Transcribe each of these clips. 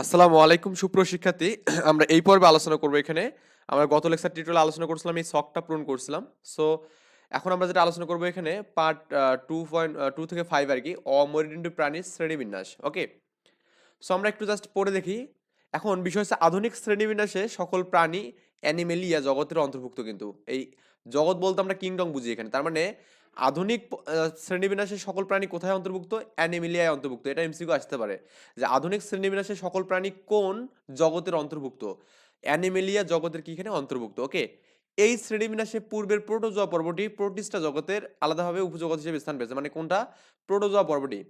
আসসালামু আলাইকুম সুপ্রশিক্ষার্থী আমরা এই পর্বে আলোচনা করব এখানে। আমরা গত লেকচার টিউটোরিয়াল আলোচনা করছিলাম, এই শখটা পূরণ করছিলাম। সো এখন আমরা যেটা আলোচনা করব এখানে পার্ট টু পয়েন্ট টু থেকে ফাইভ আর কি অমরিডিন্ড প্রাণীর শ্রেণীবিন্যাস ওকে সো আমরা একটু জাস্ট পড়ে দেখি। এখন বিষয় হচ্ছে আধুনিক শ্রেণীবিন্যাসে সকল প্রাণী অ্যানিমেলিয়া জগতের অন্তর্ভুক্ত কিন্তু। এই জগৎ বলতে আমরা কিংডম বুঝি এখানে। তার মানে আধুনিক শ্রেণীবিন্যাসের সকল প্রাণী কোথায় অন্তর্ভুক্ত? অ্যানিমিলিয়ায় অন্তর্ভুক্ত। এটা এমসিকিউ আসতে পারে। যে আধুনিক শ্রেণীবিন্যাসের সকল প্রাণী কোন জগতের অন্তর্ভুক্ত? অ্যানিমেলিয়া জগতের কি এখানে অন্তর্ভুক্ত। ওকে? এই শ্রেণীবিন্যাসে পূর্বের প্রোটোজোয়া পর্বটি প্রোটিস্টা জগতের আলাদাভাবে উপজগৎ হিসেবে স্থান পেয়েছে। মানে কোনটা? প্রোটোজোয়া পর্বটি।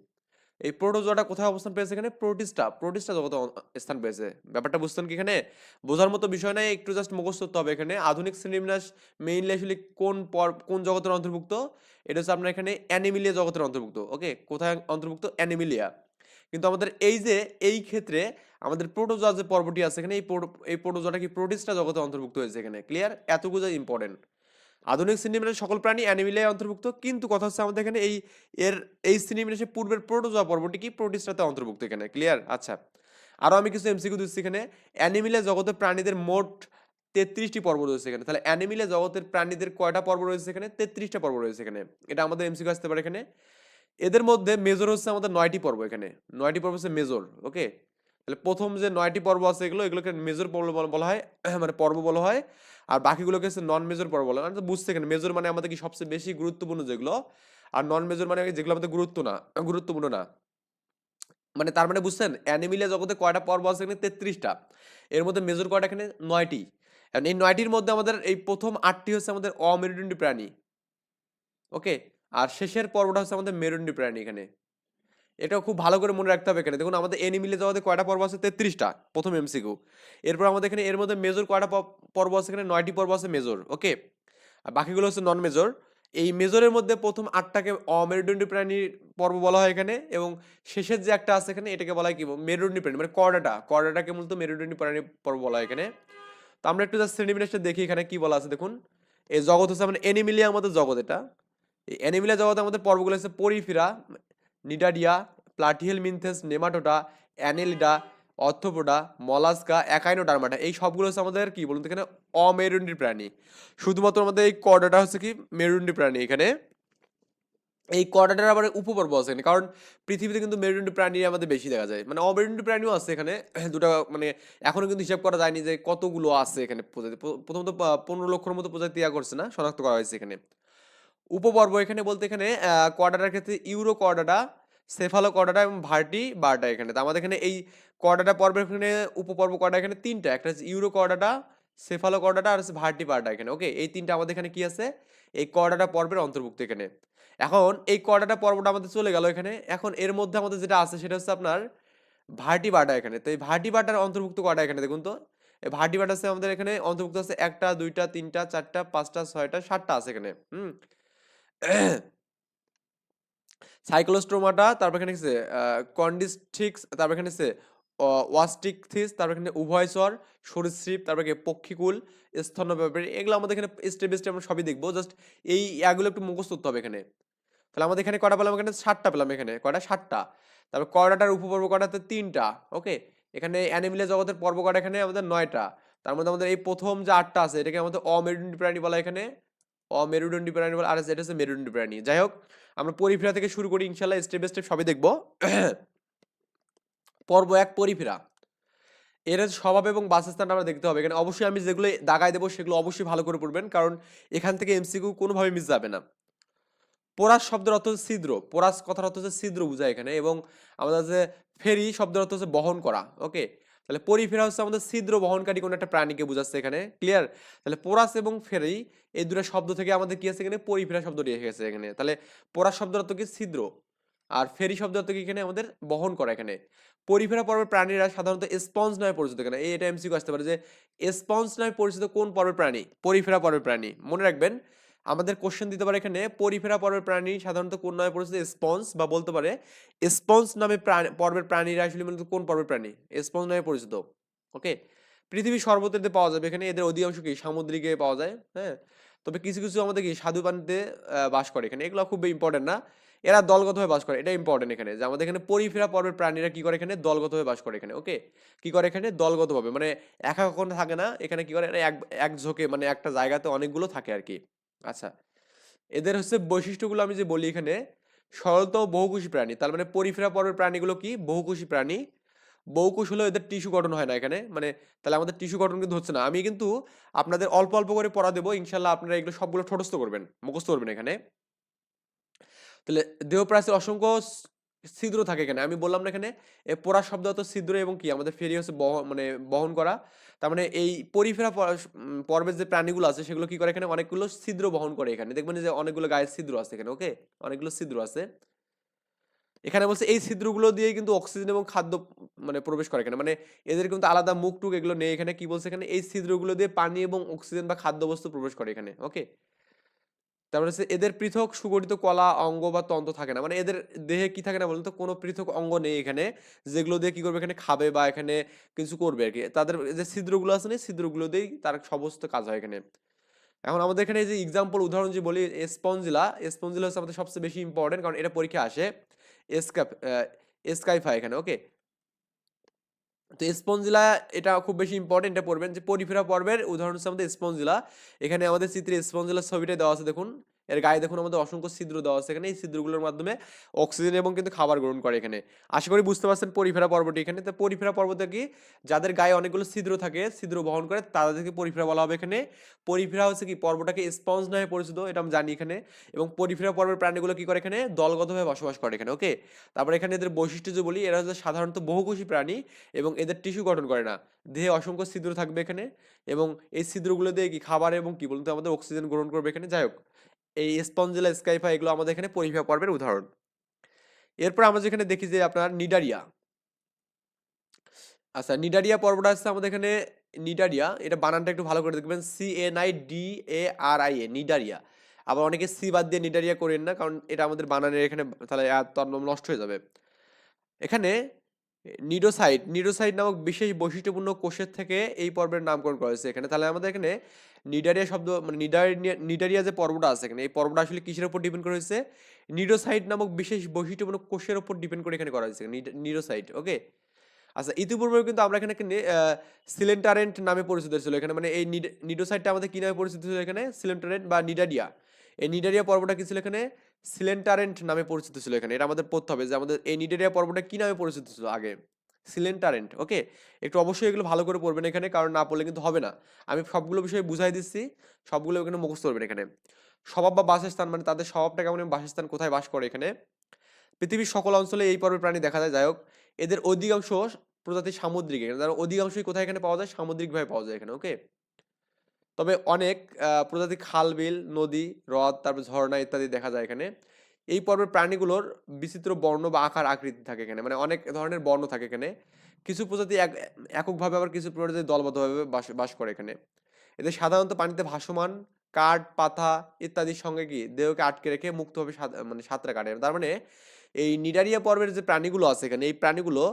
এই প্রোটোজোয়াটা কোথায় অবস্থান পেয়েছে এখানে? প্রোটিস্টা প্রোটিস্টা জগতে স্থান পেয়েছে। ব্যাপারটা বুঝতেন কি এখানে? বোঝার মতো বিষয় নাই, একটু জাস্ট মুখস্থ করতে হবে এখানে। আধুনিক শ্রেণীবিন্যাস মেইনলি আসলে কোন পর, কোন জগতের অন্তর্ভুক্ত? এটা হচ্ছে আপনার এখানে অ্যানিমিলিয়া জগতের অন্তর্ভুক্ত ওকে কোথায় অন্তর্ভুক্ত? অ্যানিমিলিয়া। কিন্তু আমাদের এই যে, এই ক্ষেত্রে আমাদের প্রোটোজোয়া যে পর্বটি আছে এখানে, এই প্রোটো- এই প্রোটোজোয়াটা কি প্রোটিস্টা জগতে অন্তর্ভুক্ত হয়েছে এখানে? ক্লিয়ার এতগুলো ইম্পর্টেন্ট আধুনিক শ্রেণীবিন্যাসে সকল প্রাণী অ্যানিমিলিয়ায় অন্তর্ভুক্ত, কিন্তু কথা হচ্ছে আমাদের এখানে এই, এর, এই শ্রেণীবিন্যাসে পূর্বের প্রোটোজোয়া পর্বটি কি প্রোটিস্টাতে অন্তর্ভুক্ত এখানে? ক্লিয়ার আচ্ছা। আরও আমি কিছু এমসিকিউ দিচ্ছি এখানে। অ্যানিমিলিয়া জগতের প্রাণীদের মোট তেত্রিশটি পর্ব রয়েছে এখানে। তাহলে অ্যানিমিলিয়া জগতের প্রাণীদের কয়টা পর্ব রয়েছে এখানে? তেত্রিশটা পর্ব রয়েছে এখানে। এটা আমাদের এমসিকিউ আসতে পারে এখানে। এদের মধ্যে মেজর হচ্ছে আমাদের নয়টি পর্ব এখানে। নয়টি পর্ব হচ্ছে মেজর ওকে তাহলে প্রথম যে নয়টি পর্ব আছে এগুলো, এগুলোকে মেজর পর্ব বলা হয় মানে পর্ব বলা হয়। আর বাকিগুলোকে হচ্ছে নন মেজর পর্ব বলা মানে বুঝতে এখানে মেজর মানে আমাদের কি সবচেয়ে বেশি গুরুত্বপূর্ণ যেগুলো? আর নন মেজর মানে যেগুলো আমাদের গুরুত্ব না, গুরুত্বপূর্ণ না। মানে তার মানে বুঝছেন, অ্যানিমিলিয়া জগতে কয়টা পর্ব আছে এখানে? তেত্রিশটা। এর মধ্যে মেজর কয়টা এখানে? নয়টি। এই নয়টির মধ্যে আমাদের এই প্রথম আটটি হচ্ছে আমাদের অমেরুদণ্ডী প্রাণী। ওকে? আর শেষের পর্বটা হচ্ছে আমাদের মেরুদণ্ডী প্রাণী এখানে। এটাও খুব ভালো করে মনে রাখতে হবে এখানে। দেখুন, আমাদের এনিমিলে জগতে কয়টা পর্ব আছে? তেত্রিশটা, প্রথম এমসিকিউ এরপর আমাদের এখানে, এর মধ্যে মেজর কয়টা পর্ব আছে এখানে? নয়টি পর্ব আছে মেজর ওকে আর বাকিগুলো হচ্ছে নন মেজর এই মেজরের মধ্যে প্রথম আটটাকে অমেরুদণ্ডী প্রাণীর পর্ব বলা হয় এখানে এবং শেষের যে একটা আছে এখানে, এটাকে বলা হয় কি? মেরুদণ্ডী প্রাণী মানে কর্ডাটা কর্ডাটাকে মূলত মেরুদণ্ডী প্রাণী পর্ব বলা হয় এখানে। তো আমরা একটু জাস্ট শ্রেণীবিন্যাসটা দেখি এখানে কি বলা আছে, দেখুন। এই জগৎ হচ্ছে মানে এনিমিলিয়া আমাদের জগৎ এটা। এই অ্যানিমিলিয়া জগতে আমাদের পর্বগুলো হচ্ছে পরিফিরা নিডাডিয়া, প্লাটিহেল মিনথেস, নেমাটোটা, অ্যানেলিডা, অর্থোপোডা, মলাস্কা, অ্যাকাইনোডার্মাটা, এই সবগুলো হচ্ছে আমাদের কি বলুন তো এখানে? অমেরুন্ডি প্রাণী। শুধুমাত্র আমাদের এই কর্ডাটা হচ্ছে কি? মেরুন্ডি প্রাণী এখানে। এই কর্ডাটার আবার উপপর্ব আছে এখানে, কারণ পৃথিবীতে কিন্তু মেরুদণ্ডী প্রাণী আমাদের বেশি দেখা যায়। মানে অমেরুদণ্ডী প্রাণীও আছে এখানে, দুটো মানে এখনও কিন্তু হিসাব করা যায়নি যে কতগুলো আছে এখানে। প্রজাতি, প্রথমত পনেরো লক্ষর মতো প্রজাতি ইয়া করছে না, শনাক্ত করা হয়েছে এখানে। উপপর্ব এখানে বলতে এখানে কোয়াডাটার ক্ষেত্রে ইউরো কোয়াডাটা সেফালো কোয়াডাটা এবং ভার্টি বারটা এখানে। তো আমাদের এখানে এই কোয়াডাটা পর্বের এখানে উপপর্ব কোয়াডা এখানে তিনটা। একটা হচ্ছে ইউরো কোয়াডাটা সেফালো কোয়াডাটা আর হচ্ছে ভার্টি বারটা এখানে। ওকে? এই তিনটা আমাদের এখানে কি আছে? এই কোয়াডাটা পর্বের অন্তর্ভুক্ত এখানে। এখন এই কোয়াডাটা পর্বটা আমাদের চলে গেল এখানে। এখন এর মধ্যে আমাদের যেটা আছে সেটা হচ্ছে আপনার ভার্টি বাটা এখানে। তো এই ভার্টি বাটার অন্তর্ভুক্ত কোয়াডা এখানে দেখুন তো। এই ভার্টি বাটা আছে আমাদের এখানে অন্তর্ভুক্ত আছে একটা, দুইটা, তিনটা, চারটা, পাঁচটা, ছয়টা, সাতটা আছে এখানে। হুম? সাইক্লোস্টোমাটা তারপর এখানে আছে কন্ডিস্ট্রিক্স তারপর এখানে আছে ওয়াস্টিকথিস তারপর এখানে উভয়চর সরীসৃপ, তারপর পক্ষীকুল স্তন্যব্যাপারী এগুলো আমাদের এখানে স্টেপ স্টেপ আমরা সবই দেখব জাস্ট এই এগুলো একটু মুখস্থ করতে হবে এখানে। তাহলে আমাদের এখানে কটা পেলাম? এখানে সাতটা পেলাম এখানে, কয়টা? সাতটা। তারপর কয়টাটার উপপর্ব কয়টাতে? তিনটা ওকে এখানে অ্যানিমিলিয়া জগতের পর্ব কয়টা এখানে? আমাদের নয়টা। তার মধ্যে আমাদের এই প্রথম যে আটটা আছে, এটাকে আমাদের অমেরুদণ্ডী প্রাণী বলা এখানে। অমেরুদণ্ডী প্রাণী বলা আর এটা হচ্ছে মেরুদণ্ডী প্রাণী যাই হোক, আমরা পরিফেরা থেকে শুরু করি, ইনশাল্লাহ স্টেপ বাই স্টেপ সবই দেখব। পর্ব এক, পরিফেরা। এর স্বভাব এবং বাসস্থান আমরা দেখতে হবে। এখানে অবশ্যই আমি যেগুলো দাগায় দেবো, সেগুলো অবশ্যই ভালো করে পড়বেন, কারণ এখান থেকে এমসিকিউ কোনোভাবে মিস যাবে না। পোরাস শব্দের অর্থ হচ্ছে ছিদ্র। পোরাস কথার অর্থ হচ্ছে ছিদ্র বোঝায় এখানে এবং আমাদের যে ফেরি শব্দের অর্থ হচ্ছে বহন করা ওকে তাহলে পরিফেরা হচ্ছে আমাদের ছিদ্র বহনকারী কোনো একটা প্রাণীকে বোঝাচ্ছে এখানে ক্লিয়ার তাহলে পোরাস এবং ফেরি, এই দুটো শব্দ থেকে আমাদের কি আছে এখানে? পরিফেরা শব্দটি এসেছে এখানে। তাহলে পোরাস শব্দের অর্থ কি? ছিদ্র। আর ফেরি শব্দের অর্থ কি এখানে? আমাদের বহন করা এখানে। পরিফেরা পর্বের প্রাণীরা সাধারণত স্পঞ্জ নামে পরিচিত এখানে। এই এটা এমসিকিউ আসতে পারে যে স্পঞ্জ নামে পরিচিত কোন পর্বের প্রাণী? পরিফেরা পর্বের প্রাণী। মনে রাখবেন আমাদের কোশ্চেন দিতে পারে এখানে, পরিফেরা পর্বের প্রাণী, সাধারণত কোন নামে পরিচিত? স্পঞ্জ বা বলতে পারে, স্পঞ্জ নামে পর্বের প্রাণীরা আসলে মূলত কোন পর্বের প্রাণী? স্পঞ্জ নামে পরিচিত। ওকে পৃথিবীর সর্বত্রতে পাওয়া যাবে, এখানে এদের অধিকাংশ কি? সামুদ্রিকে পাওয়া যায় হ্যাঁ? তবে কিছু কিছু আমাদের কি? স্বাদু পানিতে বাস করে এখানে। এগুলো খুব ইম্পর্টেন্ট না। এরা দলগতভাবে বাস করে, এটা ইম্পর্টেন্ট এখানে। যে আমাদের এখানে পরিফেরা পর্বের প্রাণীরা কি করে এখানে? দলগতভাবে বাস করে এখানে। ওকে কি করে এখানে? দলগতভাবে। মানে একা কখনো থাকে না। এখানে কি করে? এক এক ঝোঁকে মানে একটা জায়গাতে অনেকগুলো থাকে আর কি। আচ্ছা এদের হচ্ছে বৈশিষ্ট্যগুলো আমি যে বলি এখানে, সরলতম বহুকোষী প্রাণী, তার মানে পরিফেরা পর্বের প্রাণীগুলো কি? বহুকোষী প্রাণী। বহুকোষ হলেও এদের টিস্যু গঠন হয় না এখানে মানে তাহলে আমাদের টিস্যু গঠন কিন্তু হচ্ছে না। আমি কিন্তু আপনাদের অল্প অল্প করে পড়া দেবো ইনশাল্লাহ আপনারা এগুলো সবগুলো ঠোটস্থ করবেন, মুখস্থ করবেন এখানে। তাহলে দেহপ্রাচীর অসংখ্য ছিদ্র থাকে এখানে। আমি বললাম না এখানে, এ পোড়া শব্দ হতো ছিদ্র এবং কি? আমাদের ফেরি হচ্ছে বহ মানে বহন করা। তার মানে এই পরিফেরা পর্বের যে প্রাণীগুলো আছে, সেগুলো কি করে এখানে? অনেকগুলো ছিদ্র বহন করে এখানে। দেখবেন যে অনেকগুলো গায়ের ছিদ্র আছে এখানে, ওকে? অনেকগুলো ছিদ্র আছে। এখানে বলছে এই ছিদ্রগুলো দিয়ে কিন্তু অক্সিজেন এবং খাদ্য মানে প্রবেশ করে এখানে। মানে এদের কিন্তু আলাদা মুখ টুক এগুলো নেই এখানে। কি বলছে এখানে? এই ছিদ্রগুলো দিয়ে পানি এবং অক্সিজেন বা খাদ্যবস্তু প্রবেশ করে এখানে, ওকে? তারপরে হচ্ছে এদের পৃথক সুগঠিত কলা, অঙ্গ বা তন্ত্র থাকে না। মানে এদের দেহে কি থাকে না বলুন তো? কোনো পৃথক অঙ্গ নেই এখানে। যেগুলো দিয়ে কি করবে? এখানে খাবে বা এখানে কিছু করবে আর কি তাদের যে ছিদ্রগুলো আছে না ছিদ্রগুলো দিয়েই তার সমস্ত কাজ হয় এখানে। এখন আমাদের এখানে যে এক্সাম্পল উদাহরণ যে বলি স্পঞ্জিলা স্পঞ্জিলা হচ্ছে আমাদের সবচেয়ে বেশি ইম্পর্টেন্ট কারণ এটা পরীক্ষা আসে। এসকাপ এসকাইফা এখানে ওকে তো স্পঞ্জিলা এটা খুব বেশি ইম্পর্টেন্ট এটা পড়বেন যে, পরিফেরা পর্বের উদাহরণ হচ্ছে আমাদের স্পঞ্জিলা। এখানে আমাদের চিত্রে স্পঞ্জিলার ছবিটা দেওয়া আছে, দেখুন। এর গায়ে দেখুন আমাদের অসংখ্য ছিদ্র দেওয়া আছে এখানে। এই ছিদ্রগুলোর মাধ্যমে অক্সিজেন এবং কিন্তু খাবার গ্রহণ করে এখানে। আশা করি বুঝতে পারছেন পরিফেরা পর্বটি এখানে। তো পরিফেরা পর্বতে কি যাদের গায়ে অনেকগুলো ছিদ্র থাকে, ছিদ্র বহন করে, তাদেরকে পরিফেরা বলা হবে এখানে। পরিফেরা হচ্ছে কি পর্বটাকে স্পঞ্জ নামে পরিচিত, এটা আমি জানি এখানে। এবং পরিফেরা পর্বের প্রাণীগুলো কি করে এখানে? দলগতভাবে বসবাস করে এখানে, ওকে? তারপরে এখানে এদের বৈশিষ্ট্য যে বলি, এরা হচ্ছে সাধারণত বহুকোষী প্রাণী এবং এদের টিস্যু গঠন করে না। দেহে অসংখ্য ছিদ্র থাকবে এখানে এবং এই ছিদ্রগুলো দিয়ে কি খাবার এবং কি বলুন তো আমাদের অক্সিজেন গ্রহণ করবে এখানে। যাই হোক এই স্পঞ্জেলা স্কাইফা এগুলো আমাদের এখানে পরিফেরা পর্বের উদাহরণ। এরপর আমরা যেখানে দেখি যে আপনার নিডারিয়া। আচ্ছা নিডারিয়া পর্বটা হচ্ছে আমাদের এখানে নিডারিয়া। এটা বানানটা একটু ভালো করে দেখবেন। C N I D A R I A cnidaria. আবার অনেকে সি বাদ দিয়ে নিডারিয়া করেন না, কারণ এটা আমাদের বানানের এখানে তাহলে আর নষ্ট হয়ে যাবে। এখানে নিডোসাইট নিডোসাইট নামক বিশেষ বৈশিষ্ট্যপূর্ণ কোষের থেকে এই পর্বের নামকরণ করা হয়েছে এখানে। তাহলে আমাদের এখানে নিডারিয়া শব্দ মানে নিডারিয়া নিডারিয়া যে পর্বটা আছে এখানে, এই পর্বটা আসলে কিসের উপর ডিপেন্ড করে হয়েছে? নিডোসাইট নামক বিশেষ বৈশিষ্ট্যপূর্ণ কোষের উপর ডিপেন্ড করে এখানে করা হয়েছে নিডোসাইট, ওকে? আচ্ছা ইতিপূর্বে কিন্তু আমরা এখানে সিলেন্টারেন্ট নামে পরিচিত ছিল এখানে মানে এই নিডোসাইটটা আমাদের কি নামে পরিচিত ছিল এখানে? সিলেন্টারেন্ট বা নিডারিয়া। এই নিডারিয়া পর্বটা কি ছিল এখানে? সিলেন্টারেন্ট নামে পরিচিত ছিল এখানে। এটা আমাদের পড়তে হবে যে আমাদের এই নিডারিয়া পর্বটা কি নামে পরিচিত ছিল আগে? সিলেন্টারেন্ট, ওকে? একটু অবশ্যই এগুলো ভালো করে পড়বেন এখানে, কারণ না পড়লে কিন্তু হবে না। আমি সবগুলো বিষয়ে বুঝাই দিচ্ছি, সবগুলো এখানে মুখস্থ করবেন এখানে। স্বভাব বা বাসস্থান মানে তাদের স্বভাবটা কেমন বাসস্থান কোথায় বাস করে এখানে? পৃথিবীর সকল অঞ্চলে এই পর্বের প্রাণী দেখা যায়। যাই হোক এদের অধিকাংশ প্রজাতি সামুদ্রিক, এখানে অধিকাংশই কোথায় এখানে পাওয়া যায়? সামুদ্রিকভাবে পাওয়া যায় এখানে, ওকে? তবে অনেক প্রজাতি খাল, বিল, নদী, হ্রদ, তারপর ঝর্ণা ইত্যাদি দেখা যায় এখানে। এই পর্বের প্রাণীগুলোর বিচিত্র বর্ণ বা আকার, আকৃতি থাকে এখানে। মানে অনেক ধরনের বর্ণ থাকে এখানে। কিছু প্রজাতি এক, এককভাবে আবার কিছু প্রজাতি দলবদ্ধভাবে বাস বাস করে এখানে। এদের সাধারণত পানিতে ভাসমান, কাঠ, পাতা ইত্যাদির সঙ্গে কি দেহকে আটকে রেখে মুক্তভাবে মানে সাঁতরা কাটে। তার মানে এই নিডারিয়া পর্বের যে প্রাণীগুলো আছে এখানে, এই প্রাণীগুলো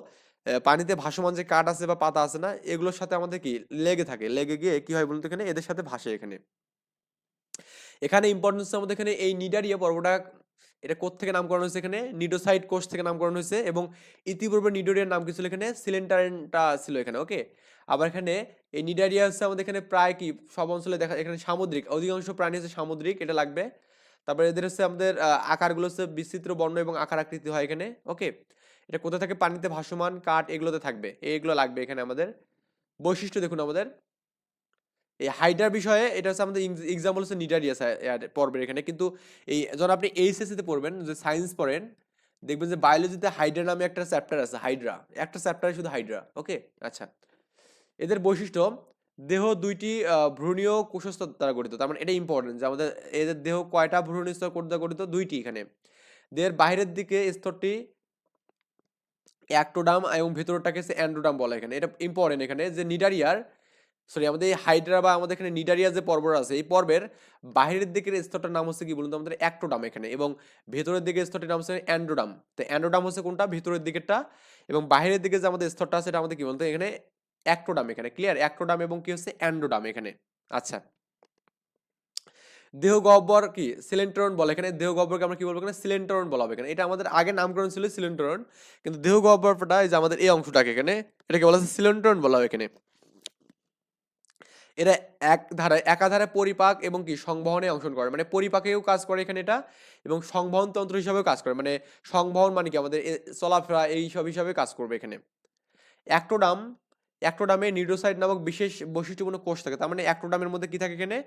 পানিতে ভাসমান যে কাঠ আছে বা পাতা আছে না, এগুলোর সাথে আমাদের কি লেগে থাকে। লেগে গিয়ে কি হয় বলুন তো এখানে? এদের সাথে ভাসে এখানে। এখানে ইম্পর্টেন্স আমাদের এখানে এই নিডারিয়া পর্বটা, এটা কোথেকে নামকরণ হয়েছে এখানে? নিডোসাইট কোষ থেকে নামকরণ হয়েছে এবং ইতিপূর্বে নিডোরিয়ার নাম কি ছিল এখানে? সিলেন্টারেনটা ছিল এখানে, ওকে? আবার এখানে এই নিডারিয়া হচ্ছে আমাদের এখানে প্রায় কি সব অঞ্চলে দেখা, এখানে সামুদ্রিক, অধিকাংশ প্রাণী হচ্ছে সামুদ্রিক, এটা লাগবে। তারপরে এদের হচ্ছে আমাদের আকারগুলো হচ্ছে বিচিত্র বর্ণ এবং আকার আকৃতি হয় এখানে, ওকে? এটা কোথা থেকে পানিতে ভাসমান কাঠ এগুলোতে থাকবে? এইগুলো লাগবে এখানে আমাদের। বৈশিষ্ট্য দেখুন আমাদের। এই হাইডার বিষয়ে এটা হচ্ছে আমাদের এক্সাম্পল হচ্ছে নিডারিয়াস পড়বেন এখানে। কিন্তু এই যখন আপনি এইচএসসি তে পড়বেন, যে সায়েন্স পড়েন, দেখবেন যে বায়োলজিতে হাইড্রা নামে একটা চ্যাপ্টার আছে হাইড্রা একটা চ্যাপ্টারে শুধু হাইড্রা ওকে আচ্ছা। এদের বৈশিষ্ট্য, দেহ দুইটি ভ্রূণীয় কোষস্তর দ্বারা গঠিত। তার মানে এটা ইম্পর্টেন্ট যে আমাদের এদের দেহ কয়টা ভ্রূণীয় স্তর দ্বারা গঠিত? দুইটি এখানে। দেহের বাইরের দিকে স্তরটি অ্যাক্টোডাম এবং ভেতরটাকে হচ্ছে অ্যান্ড্রোডাম বলে এখানে। এটা ইম্পর্টেন্ট এখানে যে নিডারিয়ার সরি আমাদের এই হাইড্রা বা আমাদের এখানে নিডারিয়া যে পর্ব আছে, এই পর্বের বাইরের দিকের স্তরটার নাম হচ্ছে কি বলুন তো? আমাদের অ্যাক্টোডাম এখানে এবং ভেতরের দিকের স্তরটির নাম হচ্ছে অ্যান্ড্রোডাম তো অ্যান্ড্রোডাম হচ্ছে কোনটা? ভেতরের দিকেরটা এবং বাইরের দিকে যে আমাদের স্তরটা আছে, এটা আমাদের কি বলতো এখানে অ্যাক্টোডাম এখানে। ক্লিয়ার অ্যাক্টোডাম এবং কি হচ্ছে অ্যান্ড্রোডাম এখানে। আচ্ছা। দেহ গহ্বর কি? সিলেন্টরন বলে। এখানে দেহ গহ্বরকে আমরা কি বলব? এখানে সিলেন্টরন বলা হবে এখানে। এটা আমাদের আগে নামকরণ ছিল সিলেন্টরন। কিন্তু দেহ গহ্বরটা এই যে আমাদের এই অংশটাকে এখানে, এটাকে বলা হচ্ছে সিলেন্টরন বলা হয় এখানে। এরা এক ধারায়, একাধারে পরিপাক এবং কি? সংবহনে অংশগ্রহণ করে। মানে পরিপাকেও কাজ করে এখানে এটা এবং সংবহন তন্ত্র হিসাবেও কাজ করে। মানে সংবহন মানে কি? আমাদের চলাফেরা এই সব হিসাবে কাজ করবে এখানে। অ্যাক্টোডাম অ্যাক্টোডামে নিডোসাইড নামক বিশেষ বৈশিষ্ট্যপূর্ণ কোষ থাকে। তার মানে অ্যাক্টোডামের মধ্যে কি থাকে এখানে?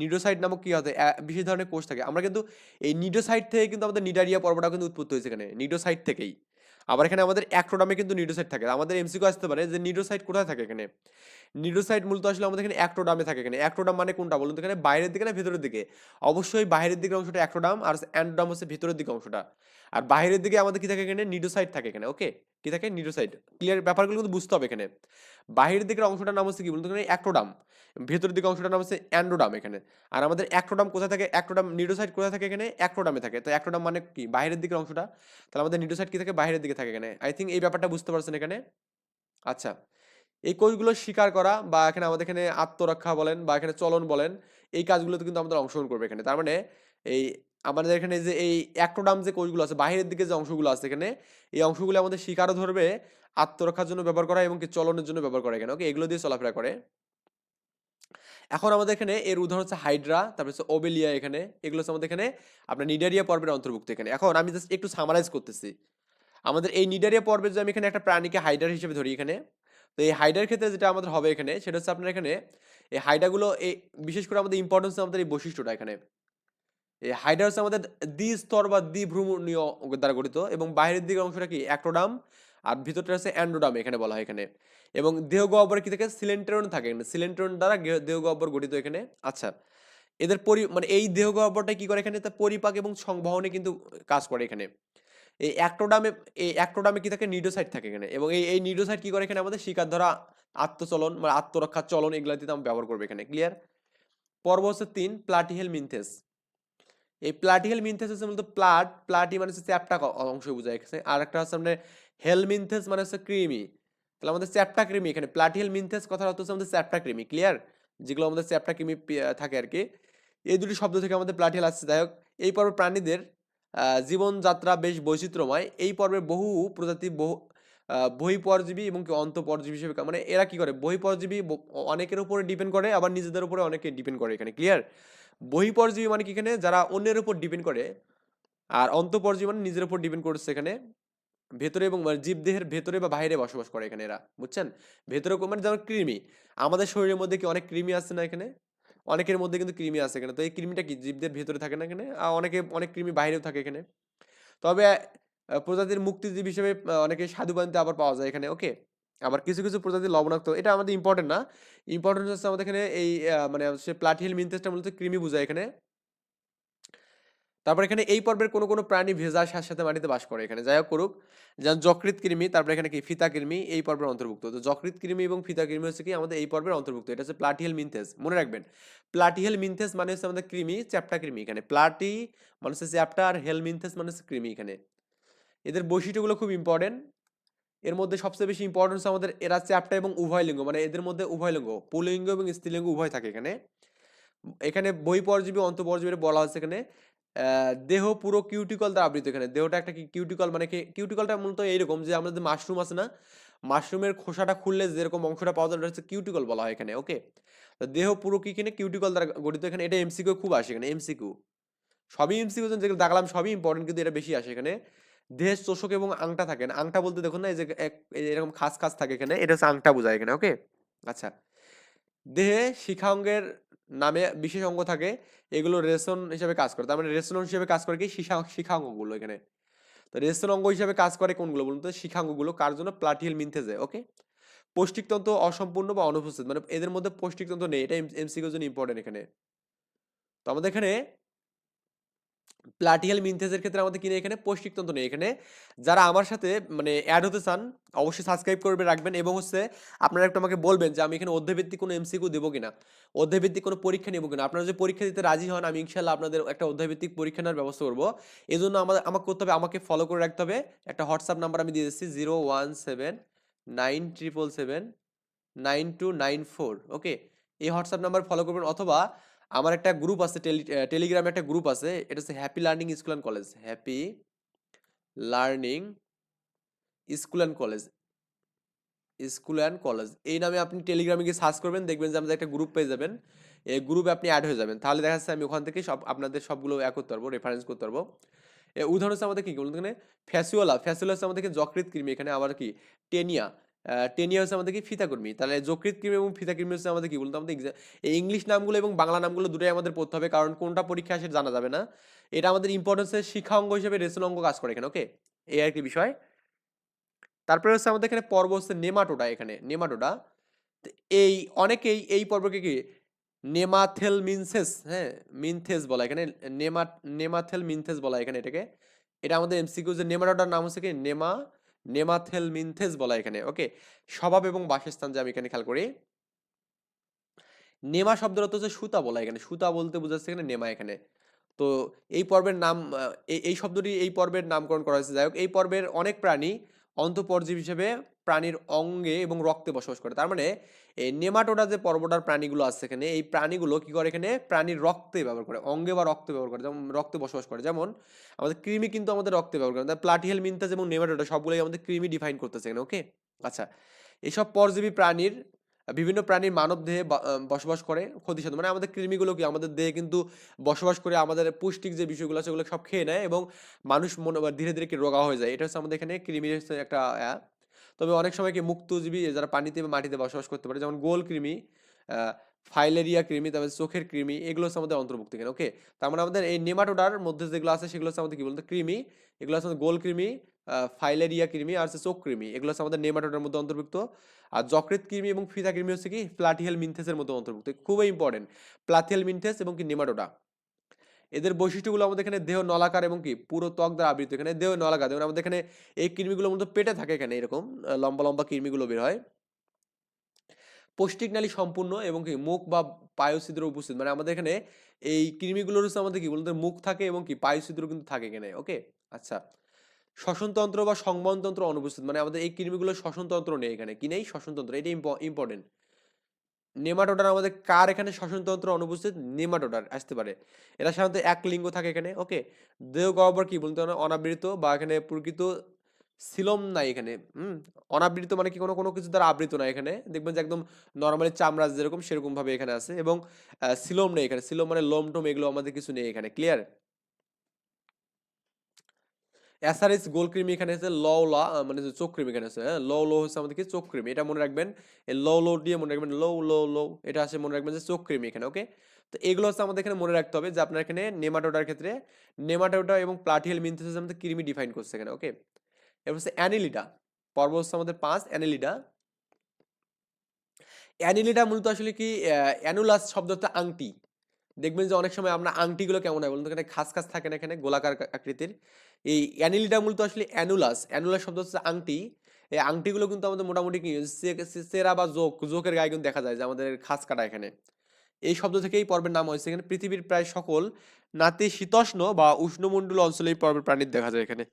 নিডোসাইড নামক কি হতে? বিশেষ ধরনের কোষ থাকে। আমরা কিন্তু এই নিডোসাইড থেকে কিন্তু আমাদের নিডারিয়া পর্বটা কিন্তু উৎপত্তি হয়েছে এখানে নিডোসাইড থেকেই। আবার এখানে আমাদের অ্যাক্টোডামে কিন্তু নিডোসাইড থাকে। আমাদের এমসিকিউ আসতে পারে যে নিডোসাইড কোথায় থাকে এখানে? নিডোসাইড মূলত আসলে আমাদের এখানে অ্যাক্টোডামে থাকে এখানে। অ্যাক্টোডাম মানে কোনটা? বলুন তো এখানে বাইরের দিকে না ভেতরের দিকে? অবশ্যই বাইরের দিকের অংশটা অ্যাক্টোডাম আর অ্যান্ডোডাম হচ্ছে ভেতরের দিকে অংশটা। আর বাইরের দিকে আমাদের কি থাকে এখানে? নিডোসাইড থাকে এখানে, ওকে? কি থাকে? নিডোসাইড ক্লিয়ার ব্যাপারগুলো কিন্তু বুঝতে হবে এখানে। বাইরের দিকের অংশটার নাম হচ্ছে কি বলুন অ্যাক্টোডাম ভেতরের দিকে অংশটার নাম হচ্ছে অ্যান্ডোডাম এখানে। আর আমাদের অ্যাক্টোডাম কোথায় থাকে? অ্যাক্টোডাম নিডোসাইড কোথায় থাকে এখানে? অ্যাক্টোডামে থাকে। তো অ্যাক্টোডাম মানে কি? বাইরের দিকের অংশটা। তাহলে আমাদের নিডোসাইড কি থাকে? বাইরের দিকে থাকে এখানে। আই থিঙ্ক এই ব্যাপারটা বুঝতে পারছেন এখানে? আচ্ছা। এই কোষগুলো শিকার করা বা এখানে আমাদের এখানে আত্মরক্ষা বলেন বা এখানে চলন বলেন, এই কাজগুলোতে কিন্তু আমাদের অংশগ্রহণ করবে এখানে। তার মানে এই আমাদের এখানে যে এই অ্যাক্টোডাম যে কোষগুলো আছে বাইরের দিকে যে অংশগুলো আছে এখানে, এই অংশগুলো আমাদের শিকারও ধরবে, আত্মরক্ষার জন্য ব্যবহার করা এবং কি চলনের জন্য ব্যবহার করে এখানে ওকে এগুলো দিয়ে চলাফেরা করে। এখন আমাদের এখানে এর উদাহরণ হচ্ছে হাইড্রা তারপর হচ্ছে ওবেলিয়া এখানে, এগুলো হচ্ছে আমাদের এখানে আপনার নিডারিয়া পর্বের অন্তর্ভুক্ত এখানে। এখন আমি জাস্ট একটু সামারাইজ করতেছি। আমাদের এই নিডারিয়া পর্বের যে আমি এখানে একটা প্রাণীকে হাইডার হিসেবে ধরি এখানে, তো এই হাইডার ক্ষেত্রে যেটা আমাদের হবে এখানে, সেটা হচ্ছে আপনার এখানে, এই হাইডাগুলো এই বিশেষ করে আমাদের ইম্পর্টেন্স আমাদের এই বৈশিষ্ট্যটা এখানে। এই হাইডার হচ্ছে আমাদের দ্বি স্তর বা দ্বি ভ্রমণীয় দ্বারা গঠিত এবং বাইরের দিকের অংশটা কি? অ্যাক্টোডাম আর ভিতরটা হচ্ছে অ্যান্ডোডাম এখানে বলা হয় এখানে। এবং দেহ গহ্বর কি থাকে? সিলেন্ট্রন থাকে এখানে। সিলেন্ট্রন দ্বারা দেহ গহ্বর গঠিত এখানে। আচ্ছা এদের পরি মানে এই দেহ গহ্বরটা কি করে এখানে? তা পরিপাক এবং সংবহনে কিন্তু কাজ করে এখানে। এই অ্যাক্টোডামে এই অ্যাক্টোডামে কি থাকে? নিডোসাইট থাকে এখানে। এবং এই এই নিডোসাইট কি করে এখানে? আমাদের শিকার ধরা, আত্মচলন মানে আত্মরক্ষার চলন এগুলা দিতে আমরা ব্যবহার করব এখানে। ক্লিয়ার পর্ব হচ্ছে তিন প্লাটিহেল মিনথেস এই প্লাটিহেল মিনথেস হচ্ছে মূলত প্লাট, প্লাটি মানে হচ্ছে চ্যাপটা অংশ বোঝায় এখানে, আর একটা হচ্ছে হেল মিনথেস মানে হচ্ছে ক্রিমি। তাহলে আমাদের চ্যাপটা ক্রিমি এখানে, প্লাটিহেল মিনথেস কথার অর্থ হচ্ছে আমাদের চ্যাপটা ক্রিমি ক্লিয়ার যেগুলো আমাদের চ্যাপটা ক্রিমি থাকে আর কি। এই দুটি শব্দ থেকে আমাদের প্লাটিহেল আসছে। যাই হোক, এই পর্বের প্রাণীদের জীবনযাত্রা বেশ বৈচিত্র্যময়। এই পর্বে বহু প্রজাতি, বহু বহিঃপরজীবী এবং কি অন্তঃপরজীবী হিসেবে মানে এরা কি করে? বহিঃপরজীবী অনেকের উপরে ডিপেন্ড করে, আবার নিজেদের উপরে অনেকে ডিপেন্ড করে এখানে ক্লিয়ার বহিঃপরজীবী মানে কি এখানে? যারা অন্যের উপর ডিপেন্ড করে আর অন্তঃপরজীবী মানে নিজের উপর ডিপেন্ড করছে এখানে। ভেতরে এবং মানে জীবদেহের ভেতরে বা বাইরে বসবাস করে এখানে এরা, বুঝছেন? ভেতরে মানে যেমন কৃমি, আমাদের শরীরের মধ্যে কি অনেক কৃমি আছে না এখানে? অনেকের মধ্যে কিন্তু কৃমি আছে এখানে। তো এই কৃমিটা কি জীবদের ভেতরে থাকে না এখানে? আর অনেকে, অনেক কৃমি বাইরেও থাকে এখানে। তবে প্রজাতির মুক্তিজীবী হিসেবে অনেকে সাধু বাণিজ্য আবার পাওয়া যায় এখানে ওকে আবার কিছু কিছু প্রজাতির লবণাক্ত, এটা আমাদের ইম্পর্টেন্ট না। ইম্পর্টেন্ট হচ্ছে আমাদের এখানে এই মানে সে প্লাটিহেল মিনথেসটা মূলত কৃমি বোঝায় এখানে। তারপর এখানে এই পর্বের কোনো কোনো প্রাণী ভেজা সাথে সাথে মাটিতে বাস করে এখানে। যাই হোক করুক, যেমন যকৃত কৃমি, তারপর এখানে কি? ফিতা কৃমি, এই পর্বের অন্তর্ভুক্ত। তো যকৃত কৃমি এবং ফিতা কৃমি হচ্ছে কি? আমাদের এই পর্বের অন্তর্ভুক্ত। এটা হচ্ছে প্লাটিহেল মিনথেস মনে রাখবেন প্লাটিহেল মিনথেস মানে হচ্ছে আমাদের কৃমি, চ্যাপ্টা কৃমি এখানে। প্লাটি মানে হচ্ছে চ্যাপ্টা আর হেল মিনথেস মানে হচ্ছে কৃমি এখানে। এদের বৈশিষ্ট্যগুলো খুব ইম্পর্টেন্ট এর মধ্যে সবচেয়ে বেশি ইম্পর্টেন্স আমাদের এরা চ্যাপ্টা এবং উভয় লিঙ্গ মানে এদের মধ্যে উভয় লিঙ্গ, পুলিঙ্গ এবং স্ত্রীলিঙ্গ উভয় থাকে এখানে। এখানে বই পরজীবী, অন্তঃপরজীবী বলা হচ্ছে এখানে। দেহ পুরো কিউটিকল দ্বারা আবৃত এখানে। দেহটা একটা কিউটিকল মানে কিউটিকলটা মূলত এইরকম যে আমাদের মাশরুম আছে না? মাশরুমের খোসাটা খুললে যেরকম অংশটা পাওয়া যায় হচ্ছে কিউটিকল বলা হয় এখানে, ওকে? দেহ পুরো কি এখানে কিউটিকল দ্বারা গঠিত? এখানে এটা এমসিকিউ খুব আসে এখানে এমসিকিউ সবই এমসিকিউ যেগুলো দেখালাম সবই ইম্পর্টেন্ট কিন্তু এটা বেশি আসে এখানে। দেহের চোষক এবং আংটা থাকে না। আংটা বলতে দেখুন না, এই যে এরকম খাস খাস থাকে এখানে, এটা হচ্ছে আংটা বোঝায় এখানে ওকে আচ্ছা। দেহে শিখাঙ্গের নামে বিশেষ অঙ্গ থাকে, এগুলো রেশন হিসেবে কাজ করে। তার মানে রেশন হিসেবে কাজ করে কি? শিখা শিখাঙ্গগুলো এখানে। তো রেশন অঙ্গ হিসেবে কাজ করে কোনগুলো বলুন তো? শিখাঙ্গগুলো কার জন্য? প্লাটিহেল মিনথেজে ওকে পৌষ্টিকতন্ত্র অসম্পূর্ণ বা অনুপস্থিত মানে এদের মধ্যে পৌষ্টিকতন্ত্র নেই, এটা এমসিকিউর জন্য ইম্পর্টেন্ট এখানে। তো আমাদের এখানে প্লাটিহেল মিনথেসের ক্ষেত্রে আমাদের কিনে এখানে? পৌষ্টিকতন্ত্র নেই। এখানে যারা আমার সাথে মানে অ্যাড হতে চান, অবশ্যই সাবস্ক্রাইব করবে রাখবেন এবং হচ্ছে আপনারা একটু আমাকে বলবেন যে আমি এখানে অধ্যায়ভিত্তিক কোনো এমসিকিউ দেবো কিনা? অধ্যায়ভিত্তিক কোনো পরীক্ষা নেব কিনা? আপনারা যদি পরীক্ষা দিতে রাজি হন, আমি ইনশাল্লাহ আপনাদের একটা অধ্যায়ভিত্তিক পরীক্ষা নেওয়ার ব্যবস্থা করব। এই জন্য আমাদের, আমাকে করতে হবে, আমাকে ফলো করে রাখতে হবে। একটা হোয়াটসঅ্যাপ নাম্বার আমি দিয়ে দিচ্ছি zero one seven nine triple seven nine two nine four okay এই হোয়াটসঅ্যাপ নাম্বার ফলো করবেন অথবা আমার একটা গ্রুপ আছে টেলি টেলিগ্রামে একটা গ্রুপ আছে, এটা হচ্ছে happy learning school and college happy learning school and college school and college এই নামে আপনি টেলিগ্রামে গিয়ে সার্চ করবেন, দেখবেন যে আমাদের একটা গ্রুপ পেয়ে যাবেন। এই গ্রুপে আপনি অ্যাড হয়ে যাবেন। তাহলে দেখা যাচ্ছে আমি ওখান থেকে সব আপনাদের সবগুলো ইয়া করতে পারব রেফারেন্স করতে পারব। এ উদাহরণ হচ্ছে আমাদের কি, বলুন এখানে ফ্যাসিওলা ফ্যাসিওলা হচ্ছে আমাদেরকে যকৃত কৃমি, এখানে আবার কি টেনিয়া টেনিয়া হচ্ছে আমাদের কি ফিতাকর্মী তাহলে যকৃত কৃমি এবং ফিতাকর্মী হচ্ছে আমাদের কি বলতো? আমাদের এই ইংলিশ নামগুলো এবং বাংলা নামগুলো দুটোই আমাদের পড়তে হবে, কারণ কোনটা পরীক্ষা আসে জানা যাবে না। এটা আমাদের ইম্পর্টেন্সের শিক্ষা অঙ্গ হিসেবে রেশন অঙ্গ কাজ করে এখানে, ওকে? এই আর কি বিষয়। তারপরে হচ্ছে আমাদের এখানে পর্ব হচ্ছে নেমাটোডা এখানে, নেমাটোডা। তো এই অনেকেই এই পর্বকে কি? নেমাথেল মিনসেস হ্যাঁ? মিনথেস বলা এখানে, নেমা নেমাথেল মিনথেস বলা এখানে এটাকে। এটা আমাদের এমসিকিউ যে নেমাটোডার নাম হচ্ছে কি? নেমা নেমাথেল মিনথেস বলা এখানে, ওকে? স্বভাব এবং বাসস্থান যে আমি এখানে খেয়াল করি। নেমা শব্দের অর্থ হচ্ছে সুতা বলা এখানে, সুতা বলতে বোঝাচ্ছে এখানে নেমা এখানে। তো এই পর্বের নাম এই শব্দটি এই পর্বের নামকরণ করা হয়েছে। যাই হোক, এই পর্বের অনেক প্রাণী অন্তঃপরজীবী হিসেবে প্রাণীর অঙ্গে এবং রক্তে বসবাস করে। তার মানে এই নেমাটোডা যে পর্বটার প্রাণীগুলো আছে এখানে, এই প্রাণীগুলো কি করে এখানে? প্রাণীর রক্তে ব্যবহার করে, অঙ্গে বা রক্তে ব্যবহার করে, যেমন রক্তে বসবাস করে। যেমন, আমাদের কৃমি কিন্তু আমাদের রক্তে ব্যবহার করে প্লাটিহেল মিনতাস এবং নেমাটোডা সবগুলোই আমাদের কৃমি ডিফাইন করতেছে এখানে ওকে আচ্ছা এসব পরজীবী প্রাণীর, বিভিন্ন প্রাণীর মানব দেহে বসবাস করে, ক্ষতি সাধন মানে আমাদের কৃমিগুলো কি? আমাদের দেহে কিন্তু বসবাস করে, আমাদের পুষ্টিক যে বিষয়গুলো আছে, ওগুলো সব খেয়ে নেয় এবং মানুষ মনে, ধীরে ধীরে কি রোগা হয়ে যায়। এটা হচ্ছে আমাদের এখানে কৃমির একটা তবে অনেক সময় কি মুক্তজীবী যারা পানিতে বা মাটিতে বসবাস করতে পারে, যেমন গোল কৃমি ফাইলেরিয়া কৃমি, তারপরে চোখের কৃমি এগুলো হচ্ছে আমাদের অন্তর্ভুক্ত এখানে ওকে তার মানে আমাদের এই নেমাটোডার মধ্যে যেগুলো আছে সেগুলো হচ্ছে আমাদের কি বলতো? কৃমি, এগুলো হচ্ছে আমাদের গোল কৃমি ফাইলেরিয়া কৃমি আর হচ্ছে চোখ কৃমি, এগুলো হচ্ছে আমাদের নেমাটোডার মধ্যে অন্তর্ভুক্ত। আর যকৃত কৃমি এবং ফিতা কৃমি হচ্ছে কি? প্লাটিহেল মিনথেসের মধ্যে অন্তর্ভুক্ত, খুবই ইম্পর্টেন্ট প্লাটিহেল মিনথেস এবং কি নেমাটোডা। এদের বৈশিষ্ট্যগুলো আমাদের এখানে দেহ নলাকার এবং কি পুরো ত্বক দ্বারা আবৃত। এখানে দেহ নলাকার, যেমন আমাদের এখানে এই কৃমিগুলো মধ্যে পেটে থাকে এখানে এরকম লম্বা লম্বা কৃমিগুলো বের হয়। পৌষ্টিক নালী সম্পূর্ণ এবং কি মুখ বা পায়ুছিদ্র উপস্থিত মানে আমাদের এখানে এই কৃমিগুলোর হচ্ছে আমাদের কি বলতে মুখ থাকে এবং কি পায়ুছিদ্র কিন্তু থাকে এখানে, ওকে? আচ্ছা শ্বসনতন্ত্র বা সংবহনতন্ত্র অনুপস্থিত মানে আমাদের এই কৃমিগুলো শ্বসনতন্ত্র নেই এখানে, কি নেই? শ্বসনতন্ত্র এটা ইম্পর্টেন্ট। নেমাটোডার আমাদের কার এখানে শ্বসনতন্ত্র অনুপস্থিত? নেমাটোডার আসতে পারে। এরা সাধারণত এক লিঙ্গ থাকে এখানে, ওকে? দেহ গহ্বর কি বলতে অনাবৃত বা এখানে প্রকৃত সিলম নাই এখানে, হুম? অনাবৃত মানে কি কোনো কোনো কিছু দ্বারা আবৃত না এখানে। দেখবেন যে একদম নর্মালি চামড়া যেরকম সেরকম ভাবে এখানে আছে এবং সিলোম নেই এখানে। সিলোম মানে লোম টোম এগুলো আমাদের কিছু নেই এখানে ক্লিয়ার এসআরএস গোল কৃমি এখানে আছে ল লা মানে চোখ কৃমি এখানে আছে হ্যাঁ? ল লো হচ্ছে আমাদের কি? চোখ কৃমি এটা মনে রাখবেন এই ল লো দিয়ে মনে রাখবেন লো লো লো এটা আছে মনে রাখবেন যে চোখ কৃমি এখানে, ওকে? তো এগুলো হচ্ছে আমাদের এখানে মনে রাখতে হবে যে আপনার এখানে নেমাটোডার ক্ষেত্রে, নেমাটোডা এবং প্লাটিহেল মিনথেসিস আমাদের কৃমি ডিফাইন করছে এখানে, ওকে? এরপর হচ্ছে অ্যানিলিডা, পর্ব হচ্ছে আমাদের পাঁচ, অ্যানিলিডা। অ্যানিলিডা মূলত আসলে কি অ্যানুলাস শব্দ হচ্ছে আংটি। দেখবেন যে অনেক সময় আমরা আংটিগুলো কেমন হয় বলুন তো, এখানে খাস খাস থাকে না এখানে, গোলাকার আকৃতির। এই অ্যানিলিডা মূলত আসলে অ্যানুলাস অ্যানুলাস শব্দ হচ্ছে আংটি। এই আংটিগুলো কিন্তু আমাদের মোটামুটি কি সেরা বা জোক, জোকের গায়ে কিন্তু দেখা যায় যে আমাদের খাস কাটা এখানে। এই শব্দ থেকেই পর্বের নাম হয়েছে। এখানে পৃথিবীর প্রায় সকল নাতি শীতোষ্ণ বা উষ্ণমণ্ডল অঞ্চলে এই পর্বের প্রাণীর দেখা যায় এখানে।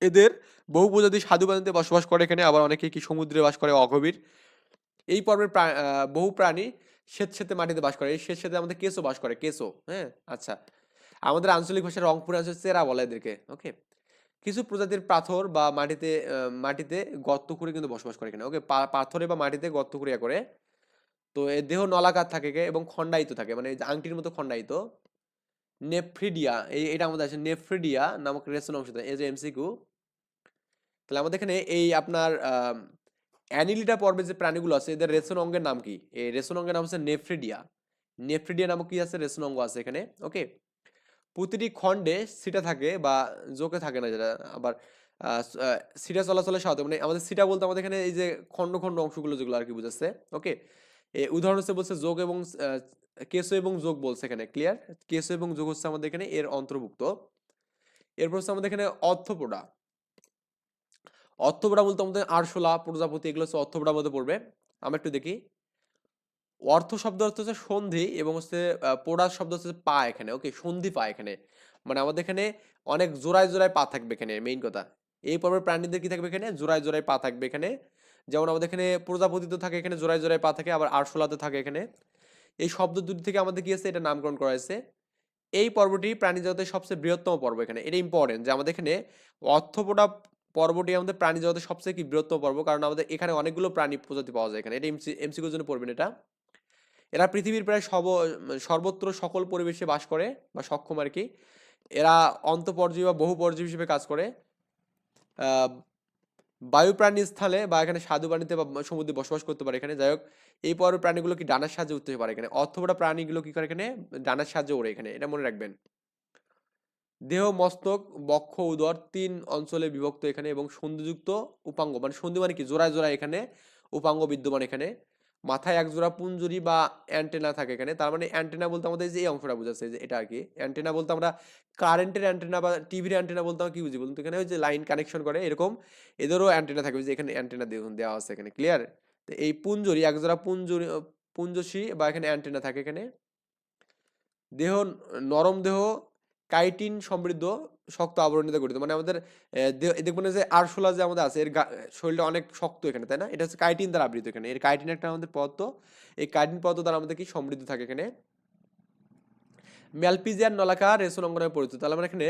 এদের বহু প্রজাতি সাধু পানিতে বসবাস করে এখানে, আবার অনেকে কি সমুদ্রে বাস করে অগভীর। এই পর্বের প্রা- বহু প্রাণী স্বেত সেতে মাটিতে বাস করে। এই স্বেত সেতে আমাদের কেঁচো বাস করে, কেঁচো হ্যাঁ আচ্ছা। আমাদের আঞ্চলিক ভাষায় রংপুর আছে চেরা বলে এদেরকে ওকে কিছু প্রজাতির পাথর বা মাটিতে মাটিতে গর্ত করে কিন্তু বসবাস করে এখানে ওকে পাথরে বা মাটিতে গর্ত করে ইয়া করে। তো এর দেহ নলাকার থাকে এবং খণ্ডায়িত থাকে মানে আংটির মতো খণ্ডায়িত। নেফ্রিডিয়া, এই, এটা আমাদের আছে নেফ্রিডিয়া নামক রেশন অংশ, এই যে এমসিকিউ তাহলে আমাদের এখানে এই আপনার অ্যানিলিটা পর্বে যে প্রাণীগুলো আছে, এদের রেশন অঙ্গের নাম কি? এই রেশন অঙ্গের নাম হচ্ছে নেফ্রিডিয়া। নেফ্রিডিয়া নামক কি আছে? রেশন অঙ্গ আছে এখানে ওকে প্রতিটি খণ্ডে সিটা থাকে বা জোকে থাকে না যেটা আবার সিটা চলাচলের সাথে মানে আমাদের সিটা বলতে আমাদের এখানে এই যে খণ্ড খণ্ড অংশগুলো যেগুলো আর কি বুঝাচ্ছে ওকে এই উদাহরণ হচ্ছে বলছে যোগ এবং কেশো এবং যোগ বলছে এখানে ক্লিয়ার কেশো এবং যোগ হচ্ছে আমাদের এখানে এর অন্তর্ভুক্ত। এরপর হচ্ছে আমাদের এখানে অর্থপোড়া। অর্থপোড়া বলতে আমাদের আরশোলা, প্রজাপতি এগুলো হচ্ছে অর্থপোড়ার মধ্যে পড়বে। আমরা একটু দেখি। অর্থ শব্দ অর্থ হচ্ছে সন্ধি এবং হচ্ছে পোড়া শব্দ হচ্ছে পা এখানে। ওকে সন্ধি পা এখানে। মানে আমাদের এখানে অনেক জোড়ায় জোড়ায় পা থাকবে এখানে মেইন কথা। এই পর্বের প্রাণীদের কি থাকবে এখানে? জোড়ায় জোড়ায় পা থাকবে এখানে। যেমন আমাদের এখানে প্রজাপতি তো থাকে এখানে, জোড়ায় জোড়ায় পা থাকে, আবার আরশোলাতে থাকে এখানে। এই শব্দ দুটি থেকে আমাদের কি আছে? এটা নামকরণ করা হয়েছে। এই পর্বটি প্রাণী জগতের সবচেয়ে বৃহত্তম পর্ব এখানে। এটা ইম্পর্টেন্ট যে আমাদের এখানে অর্থপোটা পর্বটি আমাদের প্রাণী জগতের সবচেয়ে কি বৃহত্তম পর্ব? কারণ আমাদের এখানে অনেকগুলো প্রাণী প্রজাতি পাওয়া যায় এখানে। এটা এমসি, এমসিকিউর জন্য পড়বেন এটা। এরা পৃথিবীর প্রায় সব, সর্বত্র সকল পরিবেশে বাস করে বা সক্ষম আর কি। এরা অন্তঃপর্যায়ী বা বহু পর্যায় হিসেবে কাজ করে। বায়ু প্রাণী স্থলে বা এখানে স্বাদু প্রাণীতে বা সমুদ্রে বসবাস করতে পারে এখানে। যাই হোক, এই পর্বের প্রাণীগুলো কি ডানার সাহায্যে উঠতে পারে এখানে? অর্থপোটা প্রাণীগুলো কি করে এখানে? ডানার সাহায্যে ওড়ে এখানে, এটা মনে রাখবেন। দেহ, মস্তক, বক্ষ, উদর তিন অঞ্চলে বিভক্ত এখানে এবং সন্ধিযুক্ত উপাঙ্গ মানে সন্ধি মানে কি? জোড়ায় জোড়ায় এখানে উপাঙ্গ বিদ্যমান এখানে। মাথায় এক জোড়া পুঞ্জুরি বা অ্যান্টেনা থাকে এখানে। তার মানে অ্যান্টেনা বলতে আমাদের যে এই অংশটা বোঝাচ্ছে যে এটা আর কি অ্যান্টেনা বলতে আমরা কারেন্টের অ্যান্টেনা বা টিভির অ্যান্টেনা বলতে আমরা কি বুঝি বলুন তো? এখানে ওই যে লাইন কানেকশন করে, এরকম এদেরও অ্যান্টেনা থাকবে যে এখানে অ্যান্টেনা দেখুন, দেওয়া আছে এখানে ক্লিয়ার তো এই পুঞ্জুরি এক জোড়া পুঞ্জুরি, পুঞ্জসী বা এখানে অ্যান্টেনা থাকে এখানে। দেহ, নরম দেহ কাইটিন সমৃদ্ধ শক্ত আবরণীতে গঠিত। মানে আমাদের দেখবেন যে আরশোলা যে আমাদের আছে, এর শরীরটা অনেক শক্ত এখানে, তাই না? এটা হচ্ছে কাইটিন দ্বারা আবৃত এখানে। এর কাইটিন একটা আমাদের পদার্থ এই কাইটিন পদার্থ দ্বারা আমাদের কি সমৃদ্ধ থাকে এখানে? ম্যালপিজিয়ান নলাকার রেশন অঙ্গ নামে পরিচিত। তাহলে আমরা এখানে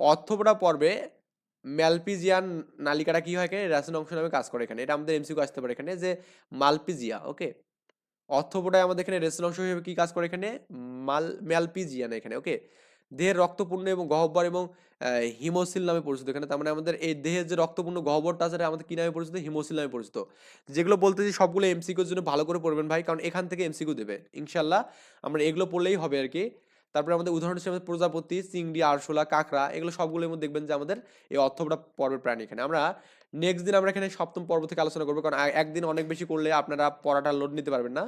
অর্থপড়া পর্বে ম্যালপিজিয়ান নালিকাটা কি হয় এখানে? রেশন অংশ নামে কাজ করে এখানে। এটা আমাদের এমসিকিউ আসতে পারে এখানে যে মালপিজিয়া, ওকে? অর্থপোটায় আমাদের এখানে রেশন অংশ হিসেবে কি কাজ করে এখানে? মাল, ম্যালপিজিয়ান এখানে, ওকে? দেহের রক্তপূর্ণ এবং গহ্বর এবং হিমোসিল নামে পরিচিত। এখানে তার মানে আমাদের এই দেহের যে রক্তপূর্ণ গহ্বরটা আছে আমাদের কি নামে পরিচিত? হিমোসিল নামে পরিচিত। যেগুলো বলতেছি সবগুলো এমসিকিউর জন্য ভালো করে পড়বেন ভাই, কারণ এখান থেকে এমসিকিউ দেবে। ইনশাল্লাহ আমরা এগুলো পড়লেই হবে আর কি তারপরে আমাদের উদাহরণ হিসেবে প্রজাপতি, চিংড়ি, আরশোলা, কাঁকড়া, এগুলো সবগুলোর মধ্যে দেখবেন যে আমাদের এই অর্থপটা পর্বের প্রাণী এখানে। আমরা নেক্সট দিন আমরা এখানে সপ্তম পর্ব থেকে আলোচনা করব, কারণ একদিন অনেক বেশি করলে আপনারা পড়াটা লোড নিতে পারবেন না।